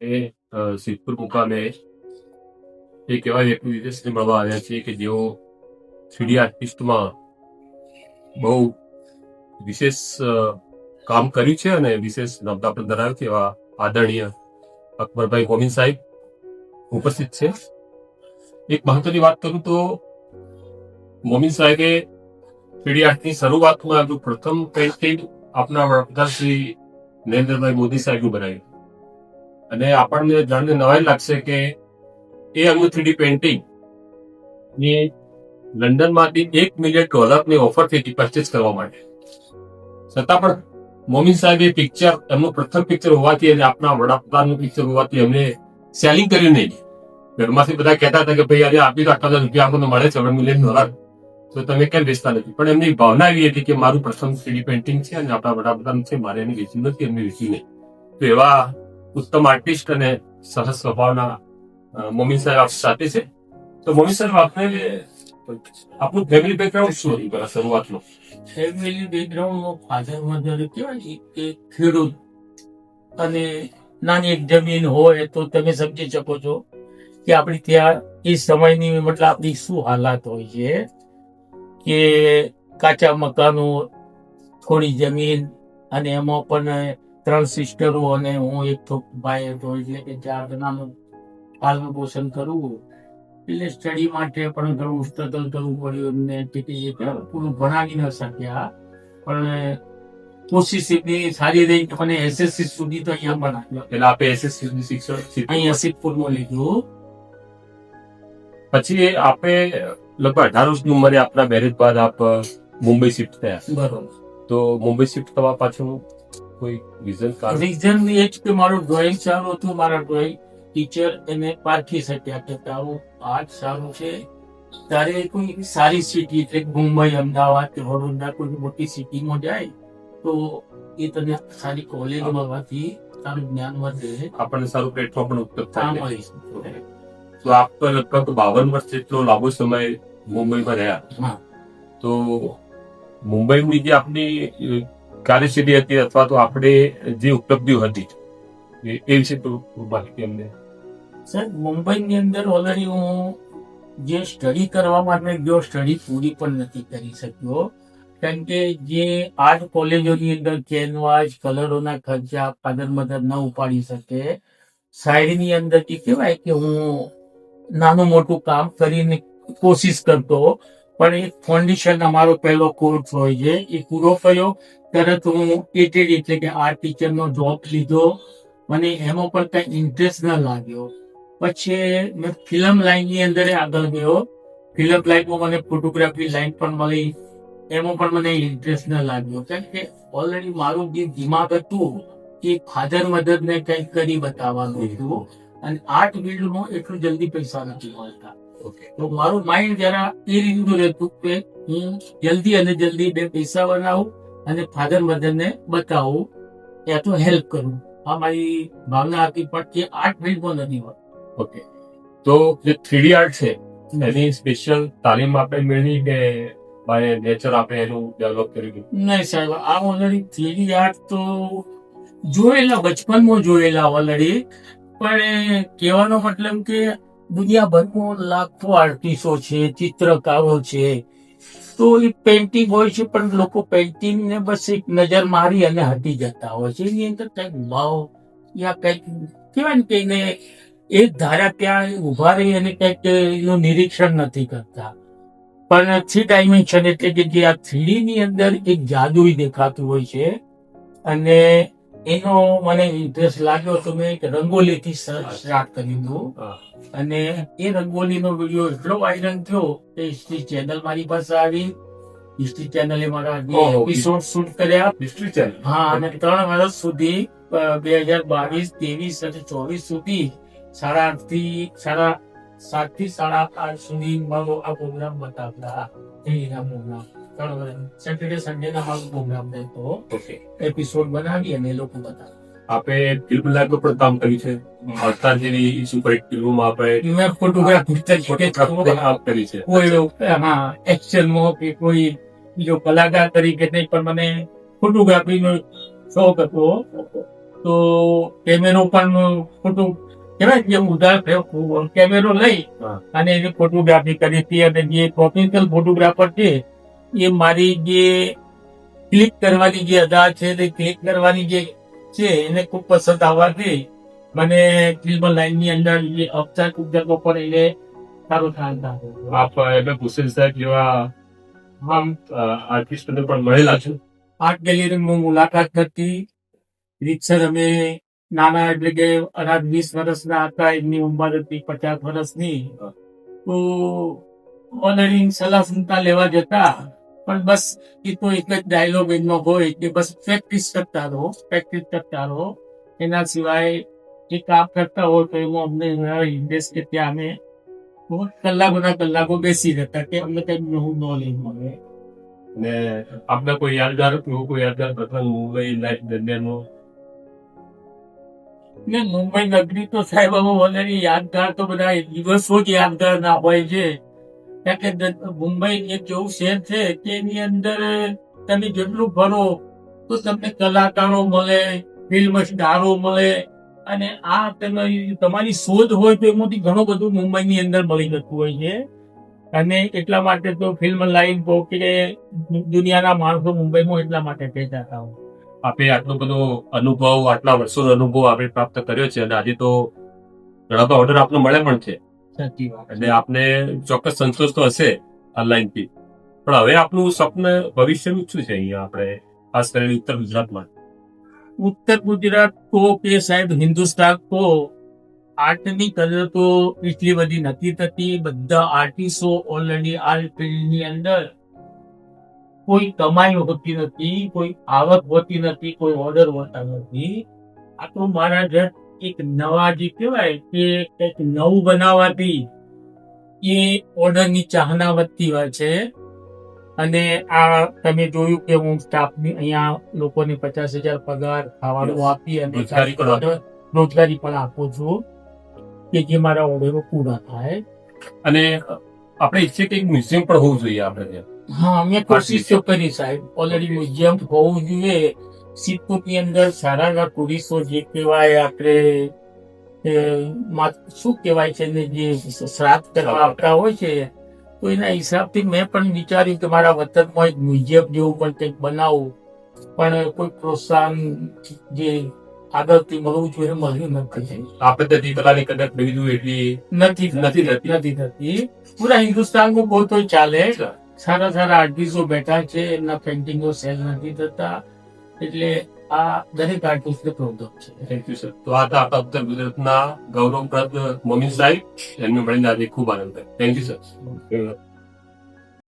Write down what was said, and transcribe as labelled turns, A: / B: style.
A: એ સિદ્ધપુર મુકામે એક એવા વ્યક્તિ વિદેશથી મળવા આવ્યા છે કે જેઓ થ્રીડી આર્ટિસ્ટમાં બહુ વિશેષ કામ કર્યું છે અને વિશેષ નબળા પણ ધરાવે છે એવા આદરણીય અકબરભાઈ મોમીન સાહેબ ઉપસ્થિત છે. એક મહત્વની વાત કરું તો મોમિન સાહેબે થ્રીડી આર્ટની શરૂઆતમાં એમનું પ્રથમ પેઇન્ટિંગ આપણા વડાપ્રધાન શ્રી નરેન્દ્રભાઈ મોદી સાહેબનું બનાવ્યું અને આપણને જાણીને નવાઈ લાગશે કે એ એમનું થ્રીડી પેઇન્ટિંગની લંડનમાંથી એક મિલિયન ડોલરની ઓફર થઈ હતી પરચેસ કરવા માટે. છતાં પણ મોમીન સાહેબ એ પિક્ચર એમનું પ્રથમ પિક્ચર હોવાથી અને આપણા વડાપ્રધાનનું પિક્ચર હોવાથી એમને સેલિંગ કરી નહીં. ઘરમાંથી બધા કહેતા હતા કે ભાઈ, આજે આપી તો આટલા રૂપિયા આપણને મળે છે હવે મિલિયન ડોલર તો તમે કેમ વેચતા નથી? પણ એમની ભાવના એવી હતી કે મારું પ્રથમ થ્રીડી પેઇન્ટિંગ છે અને આપણા વડાપ્રધાન છે, મારે એને વેચ્યું નથી, એમને વેચ્યું નહીં. તો એવા ઉત્તમ આર્ટિસ્ટ અને સરસ સ્વભાવના મોમિન સાહેબ આપ સાથે છે. તો મોમિન સાહેબ, આપને આપનું ફેમિલી બેકગ્રાઉન્ડ શું હતું પેલા શરૂઆતનું?
B: ફેમિલી બેકગ્રાઉન્ડ ફાધર મધર કહેવાય કે ખેડૂત અને નાની એક જમીન હોય તો તમે સમજી શકો છો કે આપણી ત્યાં એ સમયની મતલબ આપણી શું હાલાત હોય છે કે કાચા મકાનો, થોડી જમીન અને એમાં પણ ત્રણ સિસ્ટરો અને હું એક તો ભાઈ હતો એટલે કે ચાર જણાનું પાલન પોષણ કરવું. એટલે સ્ટડી માટે પણ ઘણું સ્ટ્રગલ કરવું પડ્યું એમને ટીટી પૂરું ભણાવી ન શક્યા. પણ કોશિશ એમની સારી રહી મને એસએસસી સુધી તો અહીંયા બનાવ્યો.
A: એટલે આપે એસએસસી શિક્ષણ
B: અહીંયા સિદ્ધપુરમાં લીધું.
A: પછી આપે લગભગ અઢાર વર્ષની ઉંમરે આપના મેરેજ બાદ આપ મુંબઈ શિફ્ટ થયા.
B: બરોબર.
A: તો મુંબઈ શિફ્ટ થવા પાછળ કોઈ રીઝન કારણ
B: રીઝન એ જ કે મારું ડ્રોઈંગ સારું હતું મારા ડ્રોઈંગ ટીચર એને પારખી શક્યા કે તારું આર્ટ સારું છે. તારે કોઈ સારી સિટી એટલે મુંબઈ અમદાવાદ કે વડોદરા કોઈ મોટી સિટીમાં જાય તો એ તને સારી કોલેજ મળવાથી તારું જ્ઞાન વધે.
A: આપણને સારું પ્લેટફોર્મ પણ ઉપલબ્ધ થાય.
B: મળી.
A: તો આપ લગભગ બાવન વર્ષ જેટલો લાંબો સમય મુંબઈમાં રહ્યા. તો મુંબઈની જે આપની કાર્યશૈલી હતી અથવા તો આપણે જે ઉપલબ્ધિઓ હતી, એ- વિશે માહિતી અમને.
B: સર, મુંબઈની અંદર ઓલરેડી હું જે સ્ટડી કરવા માટે ગયો સ્ટડી પૂરી પણ નથી કરી શક્યો. કારણ કે જે આર્ટ કોલેજોની અંદર કેનવાસ કલરોના ખર્ચા ફાધર મધર ન ઉપાડી શકે. શાયરીની અંદર કહેવાય કે હું નાનું મોટું કામ કરીને કોશિશ કરતો. પણ એક ફાઉન્ડેશન અમારો પહેલો કોર્સ હોય છે. એ પૂરો થયો. તરત હું એટેડ એટલે કે આર્ટ ટીચરનો જોબ લીધો. મને એમાં પણ કઈ ઇન્ટરેસ્ટ ન લાગ્યો. પછી મેં ફિલ્મ લાઇનની અંદર આગળ ગયો. ફિલ્મ લાઇનમાં મને ફોટોગ્રાફી લાઈન પણ મળી. એમાં પણ મને ઇન્ટરેસ્ટ ન લાગ્યો. કારણ કે ઓલરેડી મારું જે દિમાગ હતું, એ ફાધર મધરને કંઈક કરી બતાવવાનું હતું. અને આર્ટ ફિલ્ડમાં એટલું જલ્દી પૈસા નથી મળતા. તો મારું માઇન્ડ જરા એ રીતનું રહેતું કે હું જલ્દી અને જલ્દી બે પૈસા બનાવું અને ફાધર મધર ને બતાવું યા તો હેલ્પ કરું. આ મારી ભાવના હતી પણ તે આર્ટ ફિલ્ડમાં નથી હોતી
A: ઓકે તો જે થ્રીડી આર્ટ છે એની સ્પેશિયલ તાલીમ આપણે મેળવી કે બાય નેચર આપણે એનું ડેવલપ કર્યું
B: નહીં સાહેબ આ ઓલરેડી થ્રીડી આર્ટ તો જોયેલા બચપનમાં જોયેલા ઓલરેડી પણ કહેવાનો મતલબ કે દુનિયાભરમાં લાખો આર્ટિસ્ટો છે, ચિત્રકારો છે. તો એ પેઇન્ટિંગ હોય છે, પણ લોકો પેઇન્ટિંગ ને બસ એક નજર મારી અને હટી જતા હોય છે. એની અંદર કંઈક ભાવ યા કંઈક કહેવાય ને કે એને એક ધારા ત્યાં ઊભા રહી અને કંઈક એનું નિરીક્ષણ નથી કરતા. પણ થ્રી ડાયમેન્શન એટલે કે જે આ થ્રીડી ની અંદર એક જાદુ દેખાતું હોય છે. અને એનો મને ઇન્ટરેસ્ટ લાગ્યો તો મેં એક રંગોલીથી સ્ટાર્ટ કરી દીધું. અને એ રંગોલીનો વીડિયો એટલો વાયરલ થયો કે હિસ્ટ્રી ચેનલ મારી પાસે આવી. હિસ્ટ્રી ચેનલે મારા એપિસોડ શૂટ કર્યા.
A: હિસ્ટ્રી ચેનલ
B: હા અને ત્રણ વર્ષ સુધી બે હજાર બાવીસ ત્રેવીસ અને ચોવીસ સુધી સાડા આઠથી સાડા સાતથી સાડા આઠ સુધી મારો આ પ્રોગ્રામ બતાવતા ટીવીના પ્રોગ્રામ ત્રણ સેટરડે સન્ડે ના મારો પ્રોગ્રામ રહેતો
A: ઓકે
B: એપિસોડ બનાવી અને લોકો બતાવે
A: આપે ફિલ્મ લાઈફમાં પર કામ કર્યું છે અવતાર જેવી સુપર હિટ ફિલ્મોમાં આપણે
B: મેં ફોટોગ્રાફી
A: કરી છે
B: કોઈ હા એક્શનમાં કે કોઈ બીજો કલાકાર તરીકે નહીં પણ મને ફોટોગ્રાફીનો શોખ હતો તો કેમેરો પણ ફોટો કેવાય કે ઉધાર કેમેરો લઈ અને એની ફોટોગ્રાફી કરી હતી અને જે પ્રોફેશનલ ફોટોગ્રાફર છે એ મારી જે ક્લિક કરવાની જે અદા છે તે ક્લિક કરવાની જે છે એને ખૂબ પસંદ આવવાથી મને ફિલ્મ લાઈનની અંદર જે અપચાર ઉદ્યોગો પર એને સારું આવ્યો
A: આપ એટલે ભૂષણ સાહેબ જેવા આમ આર્ટિસ્ટોને પણ મળેલા છો.
B: આર્ટ ગેલેરીમાં મુલાકાત હતી રીતસર અમે નાના એટલે કે અઢાર વીસ વર્ષના હતા એમની ઉંમર હતી પચાસ વર્ષની. તો ઓનરિંગ સલાહ સંતા લેવા જતા પણ બસ એ તો એક જ ડાયલોગ એમાં હોય કે બસ પ્રેક્ટિસ કરતા રહો પ્રેક્ટિસ કરતા રહો. એના સિવાય જે કામ કરતા હોય તો એમાં અમને ઇન્ટરેસ્ટ કે ત્યાં અમે કલાકોના કલાકો બેસી રહેતા કે અમને કંઈક નવું નોલેજ મળે.
A: ને આપને કોઈ યાદગાર એવો કોઈ યાદગાર પ્રસંગ મુંબઈ લાઈફ દરમિયાનનો?
B: ને મુંબઈ નગરી તો સાહેબ અમે ઓલરેડી યાદગાર તો બધા દિવસો જ યાદગાર ના હોય છે. કે મુંબઈ એક એવું શહેર છે તેની અંદર તમે જેટલું ભરો, તો તમને કલાકારો મળે ફિલ્મ સ્ટારો મળે, અને આ તમે તમારી શોધ હોય તો એમાંથી ઘણું બધું મુંબઈની અંદર મળી જતું હોય છે. અને એટલા માટે તો ફિલ્મ લાઈન કહો કે દુનિયાના માણસો મુંબઈમાં એટલા માટે કહેતા હતા.
A: આપે આટલો બધો અનુભવ, આટલા વર્ષોનો અનુભવ આપણે પ્રાપ્ત કર્યો છે અને આજે તો ઘણા બધા ઓર્ડર આપનો મળે પણ છે. એટલે આપને ચોક્કસ સંતોષ તો હશે આ લાઈનથી પણ હવે આપનું સ્વપ્ન ભવિષ્યનું શું છે અહીંયા આપણે ખાસ કરીને ઉત્તર ગુજરાતમાં?
B: ઉત્તર ગુજરાત તો કે સાહેબ હિન્દુસ્તાન તો આર્ટની કદર તો એટલી બધી નથી થતી. બધા આર્ટિસ્ટો ઓલરેડી આર્ટ ફિલ્ડની અંદર કોઈ કમાઈ હોતી નથી કોઈ આવક હોતી નથી કોઈ ઓર્ડર હોતા નથી. આ તો મારા જે એક નવા જે કહેવાય કે કંઈક નવું બનાવવાથી એ ઓર્ડરની ચાહના વધતી હોય છે. અને આ તમે જોયું કે હું સ્ટાફની અહીંયા લોકોને પચાસ હજાર પગાર ખાવાનું આપી અને
A: રોજગારી પણ આપો.
B: છું કે જે મારા ઓર્ડરો પૂરા થાય.
A: અને આપણે ઈચ્છીએ કે મ્યુઝિયમ પણ હોવું જોઈએ આપણે
B: હા મેં કોશિશ તો કરી સાહેબ. ઓલરેડી મ્યુઝિયમ હોવું જોઈએ. સિદ્ધપુરની અંદર સારાના ટુરિસ્ટો જે કહેવાય આપણે શું કહેવાય છે ને જે શ્રાદ્ધ કરવા આવતા હોય છે તો એના હિસાબથી મેં પણ વિચાર્યું કે મારા વતનમાં એક મ્યુઝિયમ જેવું પણ કંઈક બનાવું. પણ કોઈ પ્રોત્સાહન જે આગળથી મળવું જોઈએ મળ્યું નથી
A: આ પદ્ધતિ કલાની કદાચ બીજું એટલી
B: નથી
A: નથી.
B: નથી થતી. પૂરા હિન્દુસ્તાનમાં બહુ તો ચાલે. સારા સારા આર્ટિસ્ટો બેઠા છે એમના પેન્ટિંગો સેલ નથી થતા. એટલે આ દરેક આર્ટિસ્ટને પ્રોબ્લેમ છે.
A: થેન્ક યુ સર તો આ હતા આપણા ઉત્તર ગુજરાતના ગૌરવપ્રદ મોમીન સાહેબ એમને મળીને આજે ખૂબ આનંદ થયો. Thank you sir